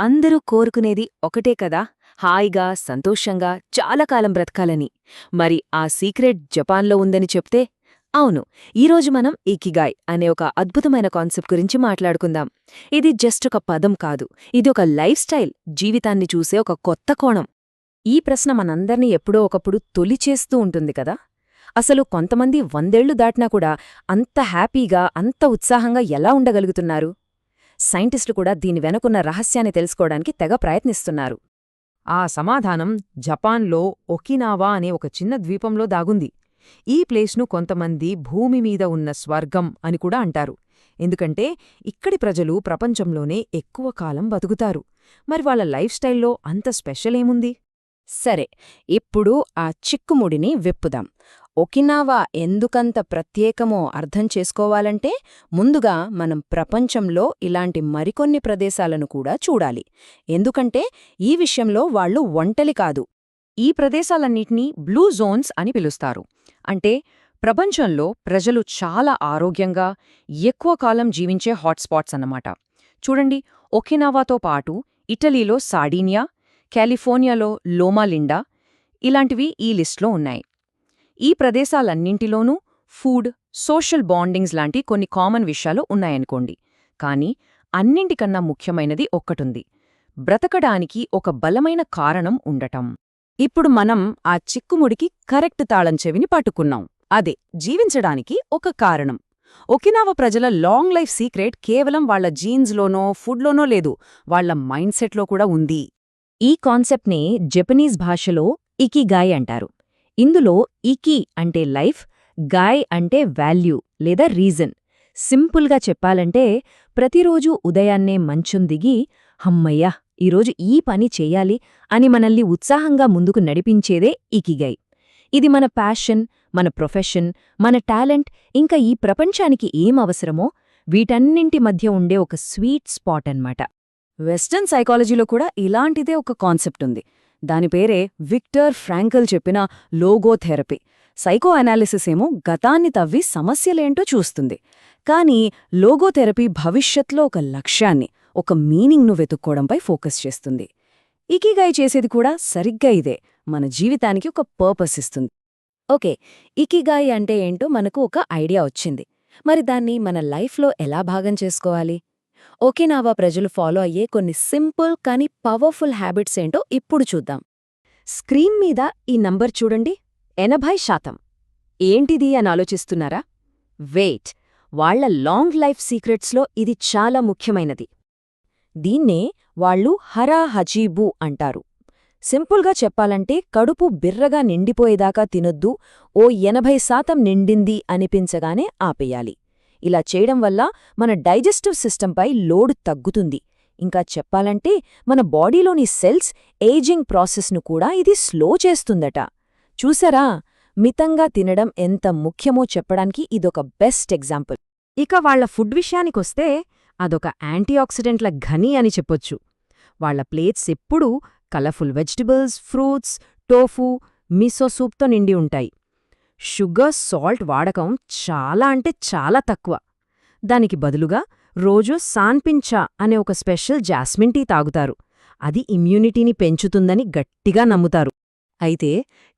అందరూ కోరుకునేది ఒకటే కదా? హాయిగా సంతోషంగా చాలా కాలం బ్రతకాలని. మరి ఆ సీక్రెట్ జపాన్లో ఉందని చెప్తే? అవును ఈరోజు మనం ఇకిగాయ్ అనే ఒక అద్భుతమైన కాన్సెప్ట్ గురించి మాట్లాడుకుందాం. ఇది జస్ట్ ఒక పదం కాదు ఇది ఒక లైఫ్ స్టైల్ జీవితాన్ని చూసే ఒక కొత్త కోణం. ఈ ప్రశ్న మనందర్నీ ఎప్పుడో ఒకప్పుడు తొలిచేస్తూ ఉంటుంది కదా? అసలు కొంతమంది వందేళ్ళు దాటినా కూడా అంత హ్యాపీగా అంత ఉత్సాహంగా ఎలా ఉండగలుగుతున్నారు? సైంటిస్టులు కూడా దీని వెనుకున్న రహస్యాన్ని తెలుసుకోవడానికి తెగ ప్రయత్నిస్తున్నారు. ఆ సమాధానం జపాన్లో ఒకినావా అనే ఒక చిన్న ద్వీపంలో దాగుంది. ఈ ప్లేస్ను కొంతమంది భూమి మీద ఉన్న స్వర్గం అని కూడా అంటారు. ఎందుకంటే ఇక్కడి ప్రజలు ప్రపంచంలోనే ఎక్కువ కాలం బతుకుతారు. మరి వాళ్ళ లైఫ్ స్టైల్లో అంత స్పెషల్ ఏముంది? సరే ఇప్పుడు ఆ చిక్కుముడిని విప్పుదాం. ఒకినావా ఎందుకంత ప్రత్యేకమో అర్థం చేసుకోవాలంటే ముందుగా మనం ప్రపంచంలో ఇలాంటి మరికొన్ని ప్రదేశాలను కూడా చూడాలి. ఎందుకంటే ఈ విషయంలో వాళ్ళు ఒంటలి కాదు. ఈ ప్రదేశాలన్నిటినీ బ్లూ జోన్స్ అని పిలుస్తారు. అంటే ప్రపంచంలో ప్రజలు చాలా ఆరోగ్యంగా ఎక్కువ కాలం జీవించే హాట్స్పాట్స్ అన్నమాట. చూడండి ఒకినావాతో పాటు ఇటలీలో సాడీనియా కాలిఫోర్నియాలో లోమాలిండా ఇలాంటివి ఈ లిస్ట్లో ఉన్నాయి. ఈ ప్రదేశాలన్నింటిలోనూ ఫుడ్ సోషల్ బాండింగ్స్ లాంటి కొన్ని కామన్ విషయాలు ఉన్నాయనుకోండి. కానీ అన్నింటికన్నా ముఖ్యమైనది ఒక్కటుంది. బ్రతకడానికి ఒక బలమైన కారణం ఉండటం. ఇప్పుడు మనం ఆ చిక్కుముడికి కరెక్ట్ తాళం చెవిని పట్టుకున్నాం. అదే జీవించడానికి ఒక కారణం. ఒకినావ ప్రజల లాంగ్ లైఫ్ సీక్రెట్ కేవలం వాళ్ళ జీన్స్లోనో ఫుడ్లోనో లేదు వాళ్ళ మైండ్ సెట్లో కూడా ఉంది. ఈ కాన్సెప్ట్ని జపనీస్ భాషలో ఇకిగాయ్ అంటారు. ఇందులో ఇకి అంటే లైఫ్ గాయ్ అంటే వాల్యూ లేదా రీజన్. సింపుల్గా చెప్పాలంటే ప్రతిరోజూ ఉదయాన్నే మంచం దిగి హమ్మయ్యా ఈరోజు ఈ పని చేయాలి అని మనల్ని ఉత్సాహంగా ముందుకు నడిపించేదే ఇకిగై ఇది మన ప్యాషన్ మన ప్రొఫెషన్ మన టాలెంట్ ఇంకా ఈ ప్రపంచానికి ఏం అవసరమో వీటన్నింటి మధ్య ఉండే ఒక స్వీట్ స్పాట్ అన్నమాట. వెస్టర్న్ సైకాలజీలో కూడా ఇలాంటిదే ఒక కాన్సెప్ట్ ఉంది. దాని పేరే విక్టర్ ఫ్రాంకల్ చెప్పిన లోగోథెరపీ. సైకో అనాలిసిస్ ఏమో గతాన్ని తవ్వి సమస్యలేంటో చూస్తుంది. కానీ లోగోథెరపీ భవిష్యత్లో ఒక లక్ష్యాన్ని ఒక మీనింగ్ను వెతుక్కోవడంపై ఫోకస్ చేస్తుంది. ఇకిగాయ్ చేసేది కూడా సరిగ్గా ఇదే మన జీవితానికి ఒక పర్పస్ ఇస్తుంది. ఓకే ఇకిగాయ్ అంటే ఏంటో మనకు ఒక ఐడియా వచ్చింది. మరి దాన్ని మన లైఫ్లో ఎలా భాగం చేసుకోవాలి? ఓకేనావా ప్రజలు ఫాలో అయ్యే కొన్ని సింపుల్ కానీ పవర్ఫుల్ హ్యాబిట్స్ ఏంటో ఇప్పుడు చూద్దాం. స్క్రీన్ మీద ఈ నంబర్ చూడండి. ఎనభై శాతం. ఏంటిది అని ఆలోచిస్తున్నారా? వెయిట్. వాళ్ళ లాంగ్ లైఫ్ సీక్రెట్స్లో ఇది చాలా ముఖ్యమైనది. దీన్నే వాళ్ళు హరా హజీబు అంటారు. సింపుల్గా చెప్పాలంటే కడుపు బిర్రగా నిండిపోయేదాకా తినొద్దు ఓ ఎనభై శాతం నిండింది అనిపించగానే ఆపేయాలి. ఇలా చేయడం వల్ల మన డైజెస్టివ్ సిస్టంపై లోడ్ తగ్గుతుంది. ఇంకా చెప్పాలంటే మన బాడీలోని సెల్స్ ఏజింగ్ ప్రాసెస్ను కూడా ఇది స్లో చేస్తుందట. చూసారా? మితంగా తినడం ఎంత ముఖ్యమో చెప్పడానికి ఇదొక బెస్ట్ ఎగ్జాంపుల్. ఇక వాళ్ళ ఫుడ్ విషయానికొస్తే అదొక యాంటీఆక్సిడెంట్ల ఘని అని చెప్పొచ్చు. వాళ్ళ ప్లేట్స్ ఎప్పుడూ colourful vegetables fruits tofu miso సూప్తో నిండి ఉంటాయి. షుగర్ సాల్ట్ వాడకం చాలా అంటే చాలా తక్కువ. దానికి బదులుగా రోజూ సాన్పించా అనే ఒక స్పెషల్ జాస్మిన్ టీ తాగుతారు. అది ఇమ్యూనిటీని పెంచుతుందని గట్టిగా నమ్ముతారు. అయితే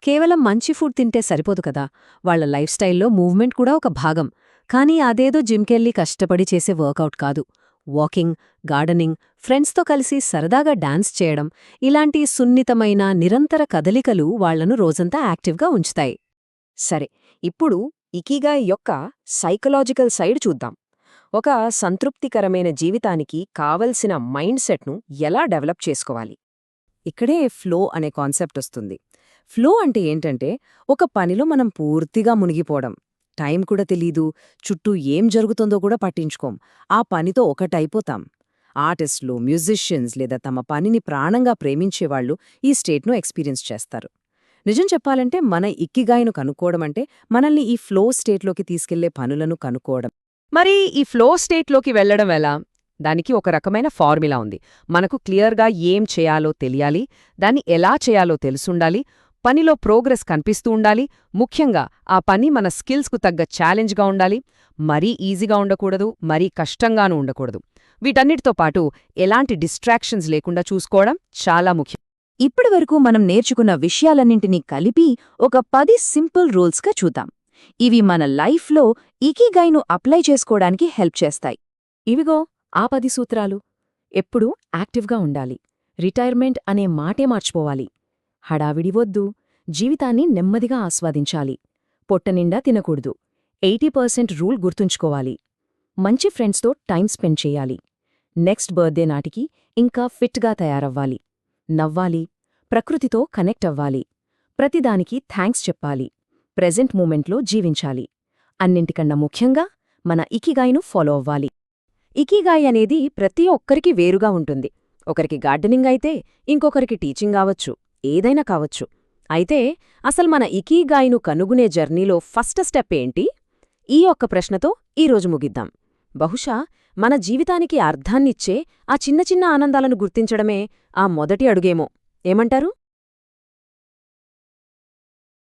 కేవలం మంచి ఫుడ్ తింటే సరిపోదు కదా? వాళ్ళ లైఫ్ స్టైల్లో మూవ్మెంట్ కూడా ఒక భాగం. కానీ అదేదో జిమ్కెళ్ళి కష్టపడి చేసే వర్కౌట్ కాదు. వాకింగ్ గార్డెనింగ్ ఫ్రెండ్స్తో కలిసి సరదాగా డాన్స్ చేయడం ఇలాంటి సున్నితమైన నిరంతర కదలికలు వాళ్ళను రోజంతా యాక్టివ్గా ఉంచుతాయి. సరే ఇప్పుడు ఇకిగాయ్ యొక్క సైకలాజికల్ సైడ్ చూద్దాం. ఒక సంతృప్తికరమైన జీవితానికి కావలసిన మైండ్ సెట్ను ఎలా డెవలప్ చేసుకోవాలి? ఇక్కడే ఫ్లో అనే కాన్సెప్ట్ వస్తుంది. ఫ్లో అంటే ఏంటంటే ఒక పనిలో మనం పూర్తిగా మునిగిపోవడం. టైం కూడా తెలీదు చుట్టూ ఏం జరుగుతుందో కూడా పట్టించుకోం. ఆ పనితో ఒకటైపోతాం. ఆర్టిస్టులు మ్యూజిషియన్స్ లేదా తమ పనిని ప్రాణంగా ప్రేమించేవాళ్ళు ఈ స్టేట్ను ఎక్స్పీరియన్స్ చేస్తారు. నిజం చెప్పాలంటే మన ఇక్కిగాయను కనుక్కోవడం అంటే మనల్ని ఈ ఫ్లో స్టేట్లోకి తీసుకెళ్ళే పనులను కనుక్కోవడం. మరి ఈ ఫ్లో స్టేట్లోకి వెళ్ళడం ఎలా? దానికి ఒక రకమైన ఫార్ములా ఉంది. మనకు క్లియర్గా ఏం చేయాలో తెలియాలి దాన్ని ఎలా చేయాలో తెలుసుండాలి పనిలో ప్రోగ్రెస్ కనిపిస్తూ ఉండాలి ముఖ్యంగా ఆ పని మన స్కిల్స్కు తగ్గ ఛాలెంజ్గా ఉండాలి మరీ ఈజీగా ఉండకూడదు మరీ కష్టంగానూ ఉండకూడదు. వీటన్నిటితో పాటు ఎలాంటి డిస్ట్రాక్షన్స్ లేకుండా చూసుకోవడం చాలా ముఖ్యం. ఇప్పటివరకు మనం నేర్చుకున్న విషయాలన్నింటినీ కలిపి ఒక పది సింపుల్ రూల్స్గా చూద్దాం. ఇవి మన లైఫ్లో ఇకిగైను అప్లై చేసుకోవడానికి హెల్ప్ చేస్తాయి. ఇవిగో ఆ పది సూత్రాలు. ఎప్పుడూ యాక్టివ్గా ఉండాలి. రిటైర్మెంట్ అనే మాటే మార్చిపోవాలి హడావిడి వద్దు. జీవితాన్ని నెమ్మదిగా ఆస్వాదించాలి. పొట్టనిండా తినకూడదు. ఎయిటీ పర్సెంట్ రూల్ గుర్తుంచుకోవాలి. మంచి ఫ్రెండ్స్తో టైం స్పెండ్ చేయాలి. నెక్స్ట్ బర్త్డే నాటికి ఇంకా ఫిట్గా తయారవ్వాలి. నవ్వాలి. ప్రకృతితో కనెక్ట్ అవ్వాలి. ప్రతిదానికి థ్యాంక్స్ చెప్పాలి. ప్రెజెంట్ మూమెంట్లో జీవించాలి. అన్నింటికన్నా ముఖ్యంగా మన ఇకిగాయ్ను ఫాలో అవ్వాలి. ఇకిగాయ్ అనేది ప్రతి ఒక్కరికి వేరుగా ఉంటుంది. ఒకరికి గార్డెనింగ్ అయితే ఇంకొకరికి టీచింగ్ కావచ్చు. ఏదైనా కావచ్చు. అయితే అసలు మన ఇకీగాయ్ను కనుగొనే జర్నీలో ఫస్ట్ స్టెప్ ఏంటి? ఈ ఒక్క ప్రశ్నతో ఈరోజు ముగిద్దాం. బహుశా మన జీవితానికి అర్థాన్నిచ్చే ఆ చిన్న చిన్న ఆనందాలను గుర్తించడమే ఆ మొదటి అడుగేమో. ఏమంటారు?